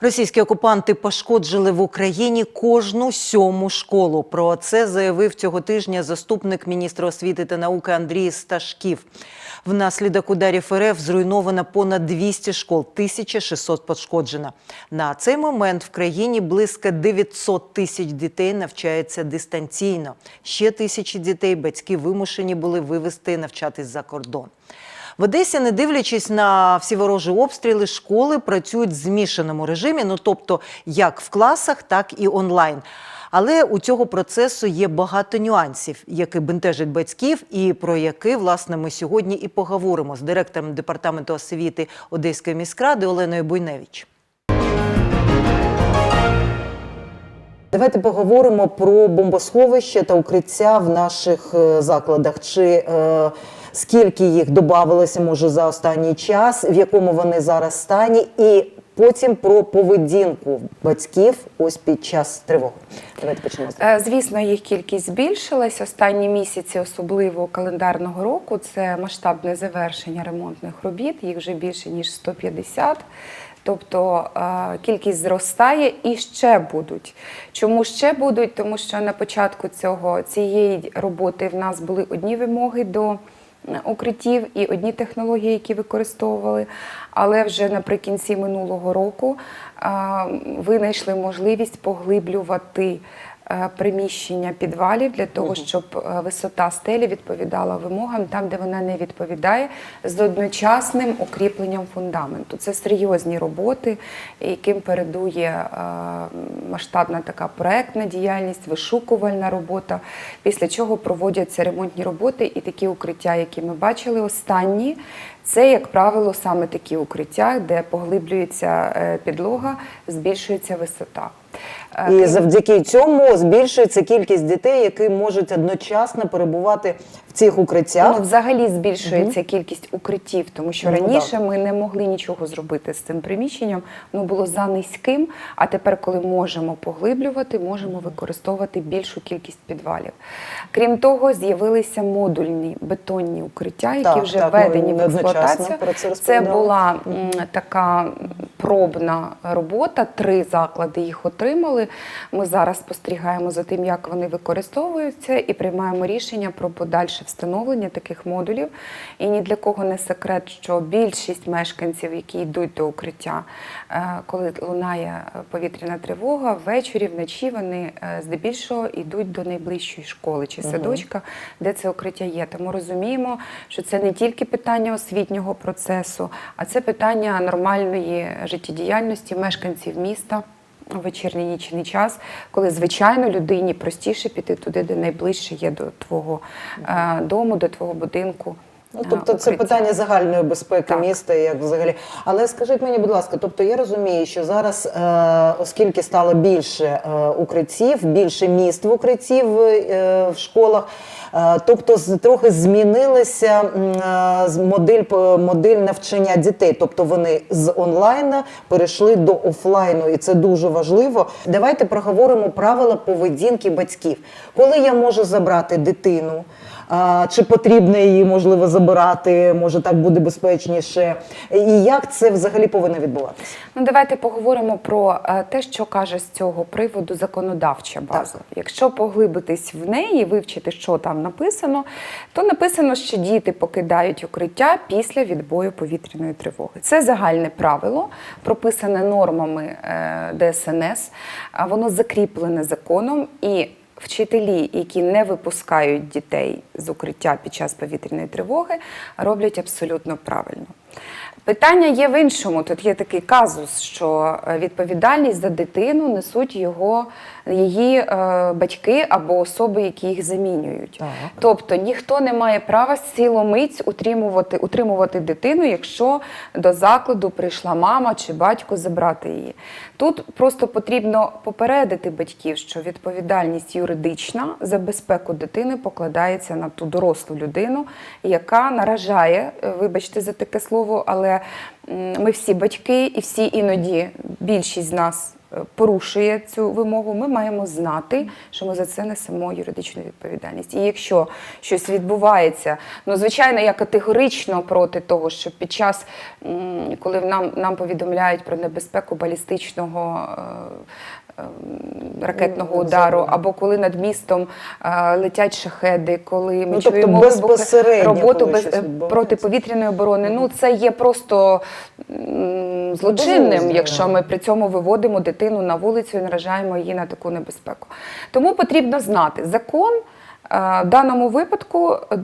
Російські окупанти пошкоджили в Україні кожну сьому школу. Про це заявив цього тижня заступник міністра освіти та науки Андрій Сташків. Внаслідок ударів РФ зруйновано понад 200 школ, 1600 пошкоджено. На цей момент в країні близько 900 тисяч дітей навчається дистанційно. Ще тисячі дітей батьки вимушені були вивезти навчатись за кордон. В Одесі, не дивлячись на всі ворожі обстріли, школи працюють в змішаному режимі, ну тобто як в класах, так і онлайн. Але у цього процесу є багато нюансів, які бентежать батьків, і про які власне ми сьогодні і поговоримо з директором департаменту освіти Одеської міськради Оленою Буйневич. Давайте поговоримо про бомбосховища та укриття в наших е, закладах. Чи е, скільки їх додавалося, може, за останній час, в якому вони зараз стані, і потім про поведінку батьків ось під час тривоги. Давайте почнемо. Е, Звісно, їх кількість збільшилась. Останні місяці, особливо календарного року, це масштабне завершення ремонтних робіт. Їх вже більше ніж 150. Тобто е, кількість зростає і ще будуть. Чому ще будуть? Тому що на початку цього цієї роботи в нас були одні вимоги до укриттів і одні технології, які використовували. Але вже наприкінці минулого року ви винайшли можливість поглиблювати приміщення підвалів для того, щоб е, висота стелі відповідала вимогам там, де вона не відповідає, з одночасним укріпленням фундаменту. Це серйозні роботи, яким передує е, масштабна така проектна діяльність, вишукувальна робота. Після чого проводяться ремонтні роботи і такі укриття, які ми бачили останні. Це, як правило, саме такі укриття, де поглиблюється е, підлога, збільшується висота. Е, І завдяки цьому збільшується кількість дітей, які можуть одночасно перебувати цих укриттях. Ну, взагалі збільшується кількість укриттів, тому що Ну, раніше ми не могли нічого зробити з цим приміщенням, воно було за низьким. А тепер, коли можемо поглиблювати, можемо використовувати більшу кількість підвалів. Крім того, з'явилися модульні бетонні укриття, які Так, вже так, ми введені в експлуатацію. це Це була м, така пробна робота. Три заклади їх отримали. Ми зараз спостерігаємо за тим, як вони використовуються, і приймаємо рішення про подальше встановлення таких модулів. І ні для кого не секрет, що більшість мешканців, які йдуть до укриття, е, коли лунає повітряна тривога, ввечері, вночі вони е, здебільшого йдуть до найближчої школи чи садочка, де це укриття є. Тому розуміємо, що це не тільки питання освітнього процесу, а це питання нормальної життєдіяльності мешканців міста. Вечірній нічний час, коли звичайно людині простіше піти туди, де найближче є до твого е, дому, до твого будинку. Ну, тобто це укриття. питання загальної безпеки Так. міста, як взагалі. Але скажіть мені, будь ласка, тобто я розумію, що зараз, е, оскільки стало більше е, укриттів, більше міст в укриттів е, в школах, е, тобто трохи змінилася е, модель, модель навчання дітей. Тобто вони з онлайна перейшли до офлайну, і це дуже важливо. Давайте проговоримо правила поведінки батьків. Коли я можу забрати дитину? А, чи потрібно її можливо забирати, може так буде безпечніше, і як це взагалі повинно відбуватися? Ну, давайте поговоримо про е, те, що каже з цього приводу законодавча база. Якщо поглибитись в неї, вивчити, що там написано, то написано, що діти покидають укриття після відбою повітряної тривоги. Це загальне правило, прописане нормами е, ДСНС, воно закріплене законом і. Вчителі, які не випускають дітей з укриття під час повітряної тривоги, роблять абсолютно правильно. Питання є в іншому. Тут є такий казус, що е, відповідальність за дитину несуть його її е, батьки або особи, які їх замінюють. Так. Тобто ніхто не має права силомиць утримувати, утримувати дитину, якщо до закладу прийшла мама чи батько забрати її. Тут просто потрібно попередити батьків, що відповідальність юридична за безпеку дитини покладається на ту дорослу людину, яка наражає, е, вибачте за таке слово, але ми всі батьки і всі іноді більшість з нас порушує цю вимогу, ми маємо знати, що ми за це несемо юридичну відповідальність. І якщо щось відбувається, ну звичайно, я категорично проти того, що під час, коли нам, нам повідомляють про небезпеку балістичного. Е, ем, Ракетного удару, або коли над містом е, летять шахеди, коли ми Ну, тобто чуємо безпосередньо, роботу без, е, протиповітряної оборони. Ну це є просто злочинним, якщо ми при цьому виводимо дитину на вулицю і наражаємо її на таку небезпеку. Тому потрібно знати закон е, в даному випадку е,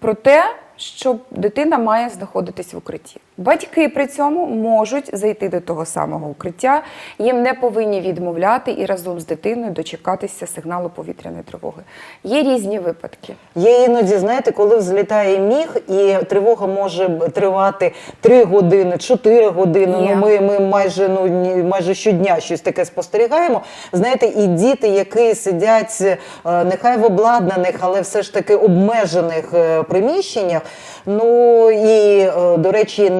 про те, що дитина має знаходитись в укритті. Батьки при цьому можуть зайти до того самого укриття, їм не повинні відмовляти і разом з дитиною дочекатися сигналу повітряної тривоги. Є різні випадки. Є іноді, знаєте, коли взлітає міг, і тривога може тривати 3 години, 4 години. Є. Ну, ми, ми майже, ну, майже щодня щось таке спостерігаємо. Знаєте, і діти, які сидять е, нехай в обладнаних, але все ж таки обмежених е, приміщеннях. Ну і, е, до речі,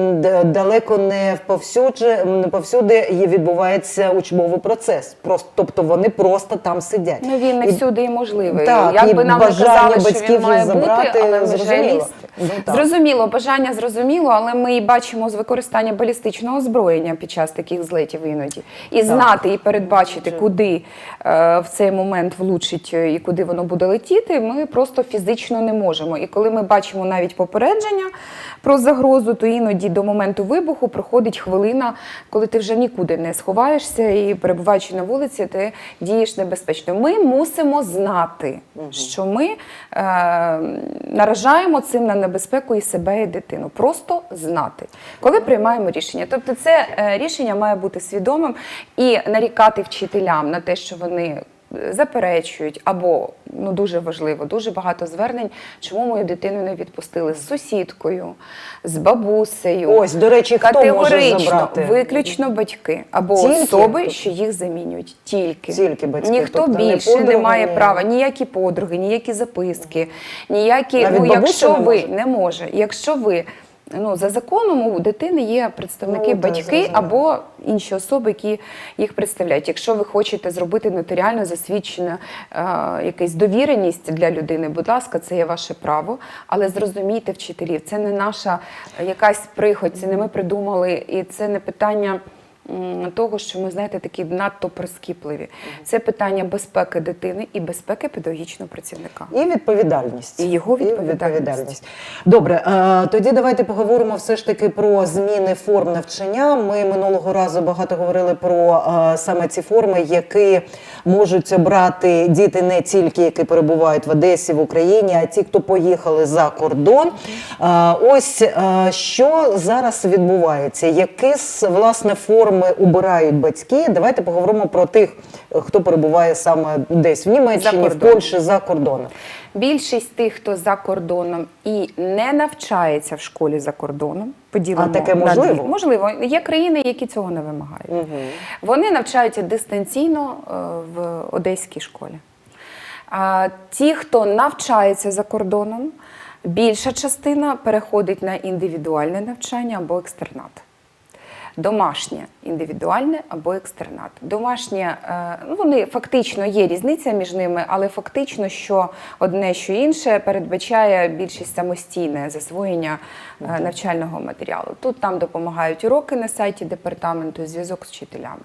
далеко не повсюди, не повсюди відбувається учбовий процес. Просто, тобто вони просто там сидять. Ну він не всюди і можливий. Так, Як і би нам казали, що він має вже бути, забрати, але ми зрозуміло. Ну. Зрозуміло, бажання зрозуміло, але ми і бачимо з використання балістичного озброєння під час таких злетів іноді. І знати, і передбачити, куди е, в цей момент влучить е, і куди воно буде летіти, ми просто фізично не можемо. І коли ми бачимо навіть попередження про загрозу, то іноді до моменту вибуху проходить хвилина, коли ти вже нікуди не сховаєшся і перебуваючи на вулиці, ти дієш небезпечно. Ми мусимо знати, що ми е, наражаємо цим на небезпеку і себе, і дитину. Просто знати, коли приймаємо рішення. Тобто, це е, рішення має бути свідомим і нарікати вчителям на те, що вони. Заперечують або ну дуже важливо, дуже багато звернень, чому мою дитину не відпустили з сусідкою, з бабусею. Ось, до речі, хто може забрати? виключно батьки або Тільки? особи, що їх замінюють. Тільки, Тільки батьки, ніхто тобто більше не, подруги, має ні- права, ніякі подруги, ніякі записки, ніякі. Навіть ну, якщо ви не може, якщо ви. Ну, за законом у дитини є представники, Ну, батьки так, або інші особи, які їх представляють. Якщо ви хочете зробити нотаріально засвідчене е, якусь довіреність для людини, будь ласка, це є ваше право. Але зрозумійте вчителів, це не наша якась прихоть, це не ми придумали, і це не питання. Того, що ми знаєте, такі надто прискіпливі. Це питання безпеки дитини і безпеки педагогічного працівника. І відповідальність. І його відповідальність. Добре, е, тоді давайте поговоримо все ж таки про зміни форм навчання. Ми минулого разу багато говорили про е, саме ці форми, які можуть обрати діти не тільки які перебувають в Одесі, в Україні, а ті, хто поїхали за кордон. Е, Ось що зараз відбувається, які власне форми обирають батьки. Давайте поговоримо про тих, е, хто перебуває саме десь в Німеччині, в. Польщі, за кордоном. Більшість тих, хто за кордоном і не навчається в школі за кордоном, поділимо А таке можливо? Можливо, є країни, які цього не вимагають. Вони навчаються дистанційно е, в одеській школі. А ті, хто навчається за кордоном, більша частина переходить на індивідуальне навчання або екстернат. Домашнє індивідуальне або екстернат. Домашнє, е, ну вони фактично є різниця між ними, але фактично, що одне, що інше передбачає більшість самостійне засвоєння е, навчального матеріалу. Тут там допомагають уроки на сайті департаменту, зв'язок з вчителями.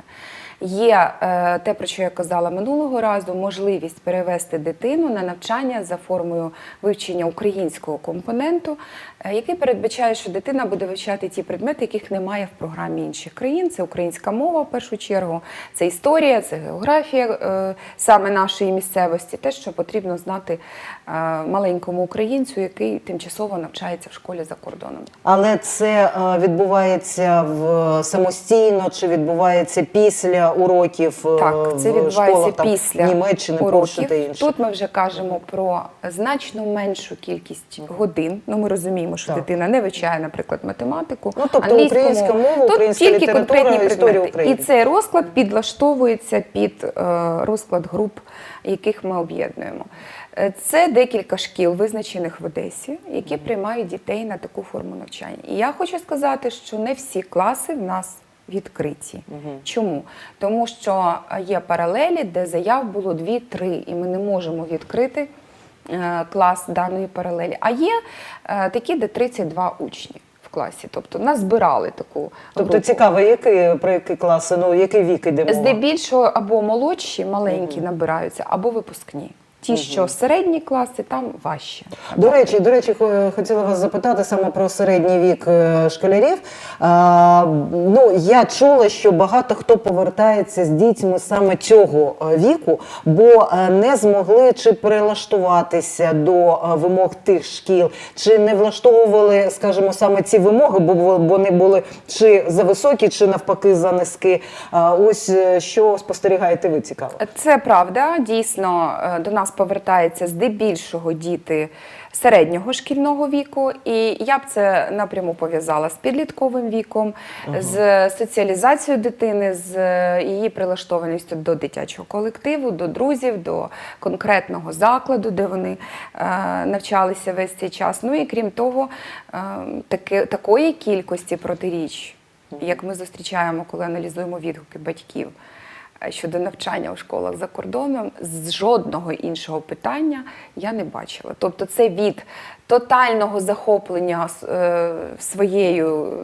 Є е, те, про що я казала минулого разу, можливість перевести дитину на навчання за формою вивчення українського компоненту, е, який передбачає, що дитина буде вивчати ті предмети, яких немає в програмі інших країн. Це українська мова в першу чергу, це історія, це географія е, саме нашої місцевості, те, що потрібно знати маленькому українцю, який тимчасово навчається в школі за кордоном. Але це відбувається в самостійно чи відбувається після уроків е, Так, це в школах там, після Німеччини, Польщі уроків. та інших. Тут ми вже кажемо про значно меншу кількість годин. Ну ми розуміємо, що Так. дитина не вивчає, наприклад, математику. Ну, тобто українська мову. мова, Тут українська тільки конкретні предмети. України. І цей розклад підлаштовується під е, розклад груп, яких ми об'єднуємо. Е, Це декілька шкіл, визначених в Одесі, які приймають дітей на таку форму навчання. І я хочу сказати, що не всі класи в нас відкриті. Чому? Тому що є паралелі, де заяв було 2-3, і ми не можемо відкрити е, клас даної паралелі. А є е, такі, де 32 учні в класі. Тобто нас збирали таку. Тобто групу. цікаво, який, про який класи, ну який вік іде мова? Здебільшого або молодші, маленькі набираються, або випускні. Ті, що середні класи, там важче. До речі, до речі, хотіла вас запитати саме про середній вік е, школярів. А, ну, я чула, що багато хто повертається з дітьми саме цього е, віку, бо е, не змогли чи прилаштуватися до вимог тих шкіл, чи не влаштовували, скажімо, саме ці вимоги, бо вони були чи за високі, чи навпаки за низькі. А ось що спостерігаєте ви цікаво? Це правда. Дійсно, до нас повертаються здебільшого діти середнього шкільного віку, і я б це напряму пов'язала з підлітковим віком, з соціалізацією дитини, з е, її прилаштованістю до дитячого колективу, до друзів, до конкретного закладу, де вони е, навчалися весь цей час. Ну і крім того, е, таки, такої кількості протиріч, як ми зустрічаємо, коли аналізуємо відгуки батьків щодо навчання у школах за кордоном, з жодного іншого питання я не бачила. Тобто, це від тотального захоплення е, своєю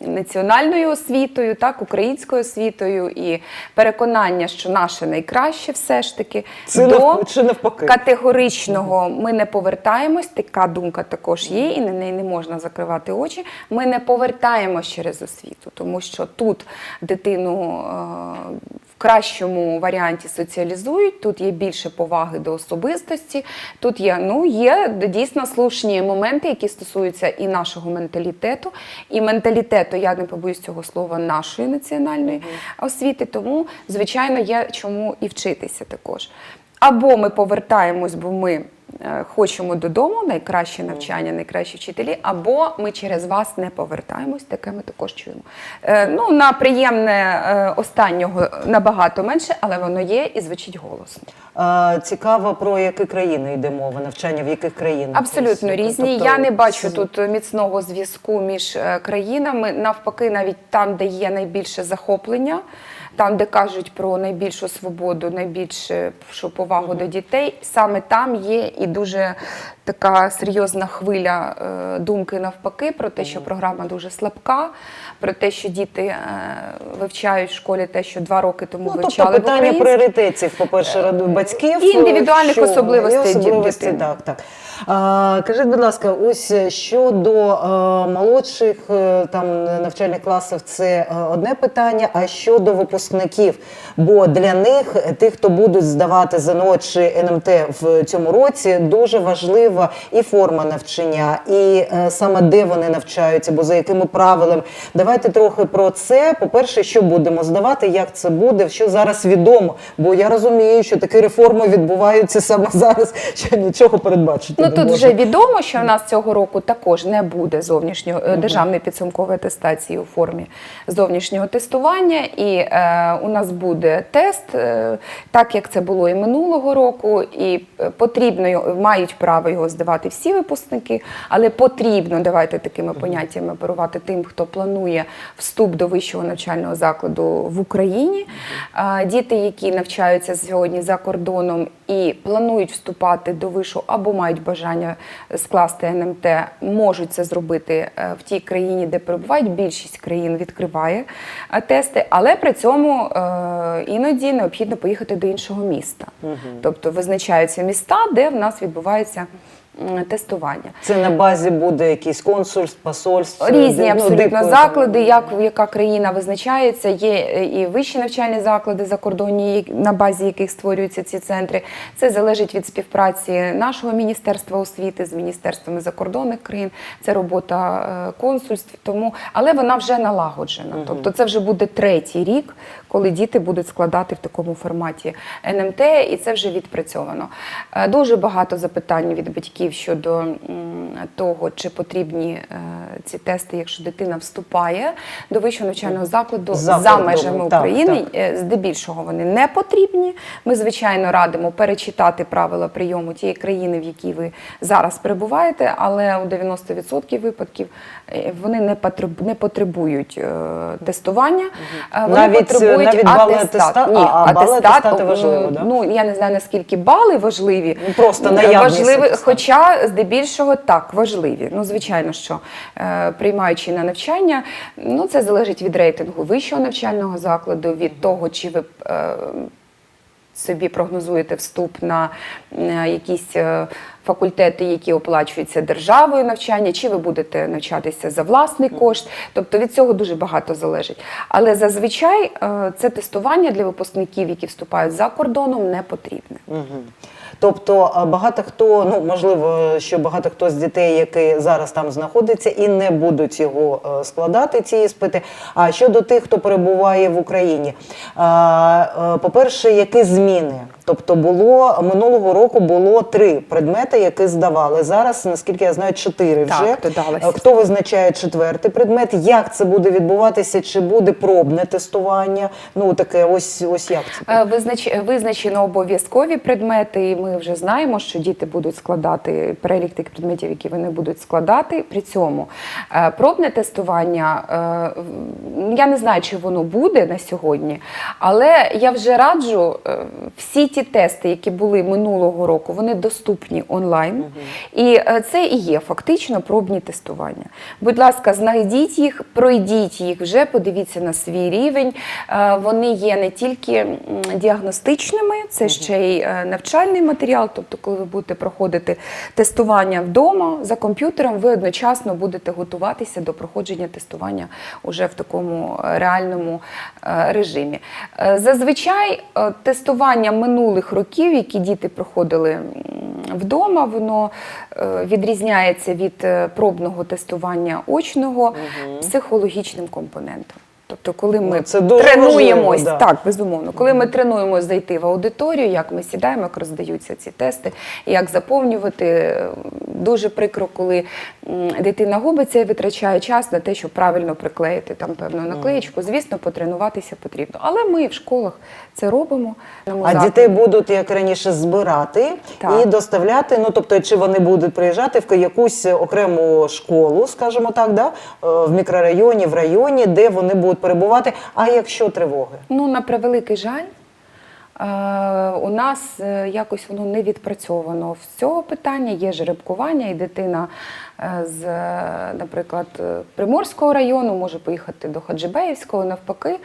національною освітою, так, українською освітою і переконання, що наше найкраще все ж таки Це до чи навпаки? категоричного ми не повертаємось. Така думка також є, і на неї не можна закривати очі. Ми не повертаємось через освіту, тому що тут дитину е, кращому варіанті соціалізують. Тут є більше поваги до особистості. Тут є ну є дійсно слушні моменти, які стосуються і нашого менталітету, і менталітету, я не побоюсь цього слова, нашої національної освіти. Тому, звичайно, є чому і вчитися також. Або ми повертаємось, бо ми хочемо додому, найкраще навчання, найкращі вчителі, або ми через вас не повертаємось, таке ми також чуємо. Е, ну, на приємне е, останнього набагато менше, але воно є і звучить голосно. А, Цікаво, про які країни йде мова, навчання в яких країнах? Абсолютно Ось, різні. тобто, Я не бачу тут міцного зв'язку між е, країнами. Навпаки, навіть там, де є найбільше захоплення, там, де кажуть про найбільшу свободу, найбільше що повагу до дітей, саме там є і дуже така серйозна хвиля е, думки навпаки про те, що програма дуже слабка, про те, що діти е, вивчають в школі те, що два роки тому Ну, тобто вивчали в питання пріоритетів, по-перше, батьків. і індивідуальних що- особливостей і особливостей, дитини. Так, так. Кажіть, будь ласка, ось щодо е, молодших е, там навчальних класів, це е, одне питання. А щодо випускників, бо для них, е, тих, хто будуть здавати ЗНО чи НМТ в цьому році, дуже важлива і форма навчання, і е, саме де вони навчаються, бо за якими правилами. Давайте трохи про це. По-перше, що будемо здавати, як це буде, що зараз відомо. Бо я розумію, що такі реформи відбуваються саме зараз, що нічого передбачити. Ну тут вже відомо, що в нас цього року також не буде зовнішнього е, державної підсумкової атестації у формі зовнішнього тестування, і е, у нас буде тест, е, так як це було і минулого року, і е, потрібно мають право його здавати всі випускники, але потрібно давайте такими поняттями оперувати тим, хто планує вступ до вищого навчального закладу в Україні. А, Діти, які навчаються сьогодні за кордоном і планують вступати до вишу або мають бажання скласти НМТ, можуть це зробити е, в тій країні, де перебувають. Більшість країн відкриває е, тести, але при цьому е, іноді необхідно поїхати до іншого міста. Тобто визначаються міста, де в нас відбувається тестування. Це на базі буде якийсь консульств, посольств. Різні де- ну, абсолютно де- заклади, як яка країна визначається. Є е, і вищі навчальні заклади закордонні, на базі яких створюються ці центри. Це залежить від співпраці нашого міністерства освіти з міністерствами закордонних країн. Це робота е, консульств. Тому, але вона вже налагоджена. Тобто, це вже буде третій рік, коли діти будуть складати в такому форматі НМТ, і це вже відпрацьовано. Е, Дуже багато запитань від батьків батьків щодо того, чи потрібні е, ці тести, якщо дитина вступає до вищого навчального закладу За за, межами так, України. так. Е, Здебільшого вони не потрібні. Ми, звичайно, радимо перечитати правила прийому тієї країни, в якій ви зараз перебуваєте, але у 90% випадків вони не не потребують е, тестування. Е, Вони Навіть, потребують навіть бали атестат. атеста- Ні, а, бали атестат, атестати важливо, е, да? Ну я не знаю наскільки бали важливі. Ну, просто Е, важливі, хоча здебільшого так важливі. Ну звичайно, що е, приймаючи на навчання, ну це залежить від рейтингу вищого навчального закладу, від того, чи ви. Собі прогнозуєте вступ на е, якісь е, факультети, які оплачуються державою навчання, чи ви будете навчатися за власний кошт. Тобто від цього дуже багато залежить. Але зазвичай е, це тестування для випускників, які вступають за кордоном, не потрібне. Тобто багато хто, ну можливо, що багато хто з дітей, які зараз там знаходиться, і не будуть його е, складати, ці іспити. А щодо тих, хто перебуває в Україні, е, по-перше, які зміни? Тобто було минулого року було три предмети, які здавали. Зараз, наскільки я знаю, чотири Так, вже. Е, Хто визначає четвертий предмет? Як це буде відбуватися? Чи буде пробне тестування? Ну таке, ось ось як це. Е, Визнач... Визначено обов'язкові предмети, і ми вже знаємо, що діти будуть складати перелік тих предметів, які вони будуть складати. При цьому е, пробне тестування, е, я не знаю, чи воно буде на сьогодні, але я вже раджу е, всі ті тести, які були минулого року, вони доступні онлайн. І це і є фактично пробні тестування. Будь ласка, знайдіть їх, пройдіть їх вже, подивіться на свій рівень. Вони є не тільки діагностичними, це ще й е, навчальний матеріал. Тобто, коли ви будете проходити тестування вдома за комп'ютером, ви одночасно будете готуватися до проходження тестування уже в такому е, реальному е, режимі. Зазвичай тестування минулих років, які діти проходили вдома, воно відрізняється від пробного тестування очного психологічним компонентом. Тобто, коли ми Ну, це тренуємось, важливо, да. так, безумовно, коли ми тренуємось зайти в аудиторію, як ми сідаємо, як роздаються ці тести, як заповнювати. е, Дуже прикро, коли дитина губиться і витрачає час на те, щоб правильно приклеїти там певну наклеєчку. Звісно, потренуватися потрібно. Але ми в школах це робимо. А дітей будуть як раніше збирати Так. і доставляти. Ну тобто, чи вони будуть приїжджати в якусь окрему школу, скажімо так, да? е, в мікрорайоні, в районі, де вони будуть перебувати. А якщо тривоги? Ну, на превеликий жаль, е, у нас е, якось воно не відпрацьовано з цього питання. Є жеребкування, і дитина е, з, наприклад, Приморського району може поїхати до Хаджибеївського, навпаки.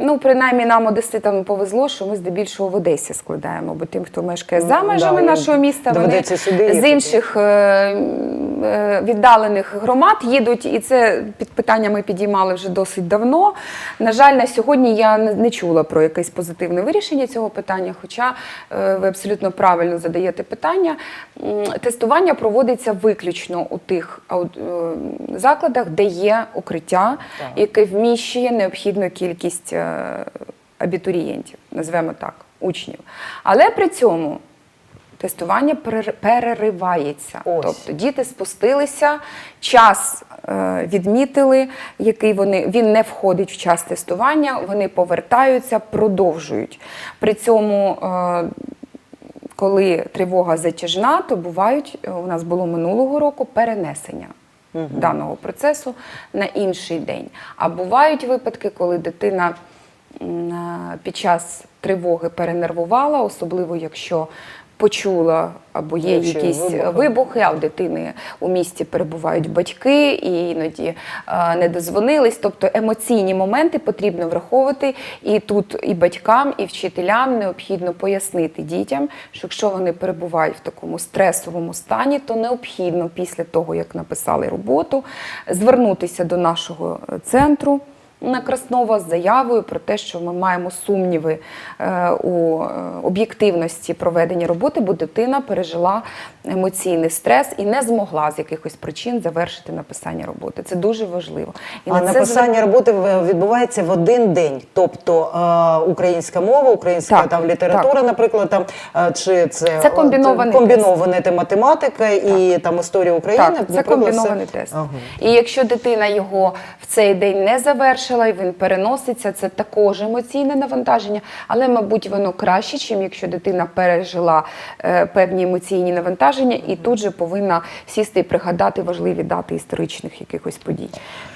Ну, принаймні нам одеситам повезло, що ми здебільшого в Одесі складаємо, бо тим, хто мешкає за Ну, межами да, нашого міста, вони сюди з інших е, е, віддалених громад їдуть, і це під питання ми підіймали вже досить давно. На жаль, на сьогодні я не чула про якесь позитивне вирішення цього питання, хоча е, ви абсолютно правильно задаєте питання. Тестування проводиться виключно у тих закладах, де є укриття, яке вміщує необхідну кількість абітурієнтів, назвемо так, учнів. Але при цьому тестування перер- переривається. Ось. Тобто діти спустилися, час е, відмітили, який вони він не входить в час тестування. Вони повертаються, продовжують. При цьому. е, коли тривога затяжна, то бувають е, у нас було минулого року перенесення даного процесу на інший день. А бувають випадки, коли дитина під час тривоги перенервувала, особливо якщо почула або є Якщо якісь вибухи. вибухи, а в дитини у місті перебувають батьки і іноді е, не дозвонились. Тобто емоційні моменти потрібно враховувати. І тут і батькам, і вчителям необхідно пояснити дітям, що якщо вони перебувають в такому стресовому стані, то необхідно після того, як написали роботу, звернутися до нашого е, центру. На Краснова з заявою про те, що ми маємо сумніви е, у е, об'єктивності проведення роботи, бо дитина пережила емоційний стрес і не змогла з якихось причин завершити написання роботи. Це дуже важливо. І а на це написання роботи відбувається в один день, тобто е, українська мова, українська Так, там література, так. наприклад, там е, чи це, Це комбінований це комбіноване математика і там історія України. Так, це комбінований тест. Ага. І якщо дитина його в цей день не завершила і він переноситься, це також емоційне навантаження, але, мабуть, воно краще, ніж якщо дитина пережила е, певні емоційні навантаження і тут же повинна сісти і пригадати важливі дати історичних якихось подій.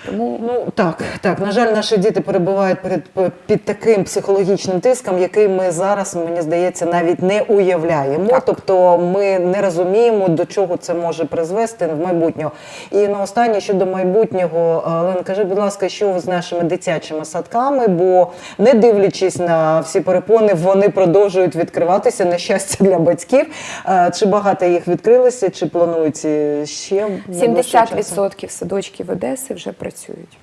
Тому Ну так, так. На жаль, наші діти перебувають перед під таким психологічним тиском, який ми зараз, мені здається, навіть не уявляємо. Так. Тобто ми не розуміємо, до чого це може призвести в майбутнього. І на останнє щодо майбутнього, Олена, кажи, будь ласка, що з нашими дитячими садками? Бо не дивлячись на всі перепони, вони продовжують відкриватися на щастя для батьків. Е, Чи багато їх відкрилося, чи планують е, ще найближчим часом? 70% садочків Одеси вже працюють.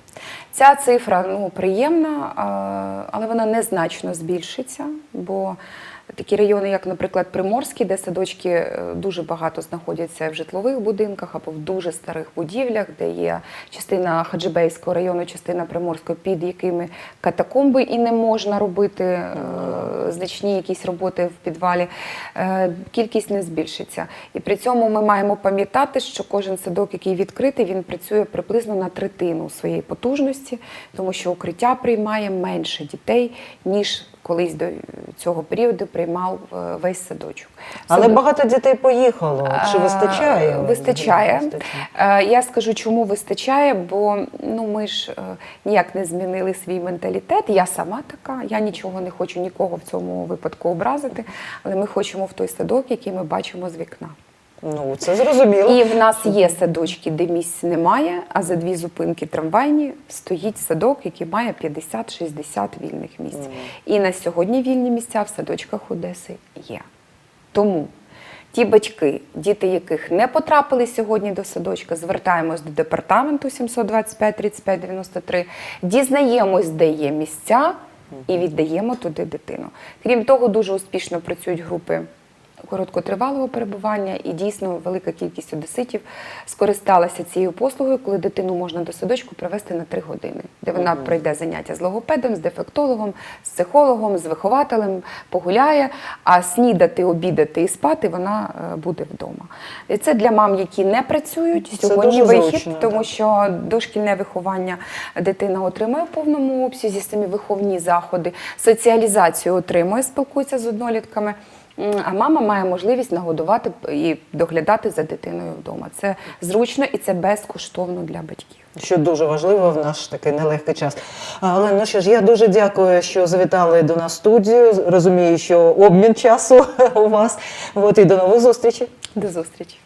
Ця цифра ну, приємна, але вона незначно збільшиться, бо такі райони, як, наприклад, Приморський, де садочки е, дуже багато знаходяться в житлових будинках або в дуже старих будівлях, де є частина Хаджибейського району, частина Приморського, під якими катакомби і не можна робити е, значні якісь роботи в підвалі, е, кількість не збільшиться. І при цьому ми маємо пам'ятати, що кожен садок, який відкритий, він працює приблизно на третину своєї потужності, тому що укриття приймає менше дітей, ніж колись до цього періоду приймав е, весь садочок. Але Садок- багато дітей поїхало. Чи Е, вистачає? Вистачає. Е, Я скажу, чому вистачає, бо ну ми ж е, ніяк не змінили свій менталітет. Я сама така, я нічого не хочу нікого в цьому випадку образити, але ми хочемо в той садок, який ми бачимо з вікна. Ну, це зрозуміло. І в нас є садочки, де місць немає, а за дві зупинки трамвайні стоїть садок, який має 50-60 вільних місць. І на сьогодні вільні місця в садочках Одеси є. Тому ті батьки, діти яких не потрапили сьогодні до садочка, звертаємось до департаменту 725 35 93, дізнаємось, де є місця, і віддаємо туди дитину. Крім того, дуже успішно працюють групи короткотривалого перебування, і дійсно велика кількість одеситів скористалася цією послугою, коли дитину можна до садочку привезти на три години, де вона пройде заняття з логопедом, з дефектологом, з психологом, з вихователем, погуляє, а снідати, обідати і спати вона е, буде вдома. І це для мам, які не працюють. Це Сьогодні вихід, зручно, тому так. що дошкільне виховання дитина отримує в повному обсязі, самі виховні заходи, соціалізацію отримує, спілкується з однолітками. А мама має можливість нагодувати і доглядати за дитиною вдома. Це зручно і це безкоштовно для батьків. Що дуже важливо в наш такий нелегкий час. Але ну що ж, я дуже дякую, що завітали до нас в студію. Розумію, що обмін часу у вас. От і до нових зустрічей. До зустрічі.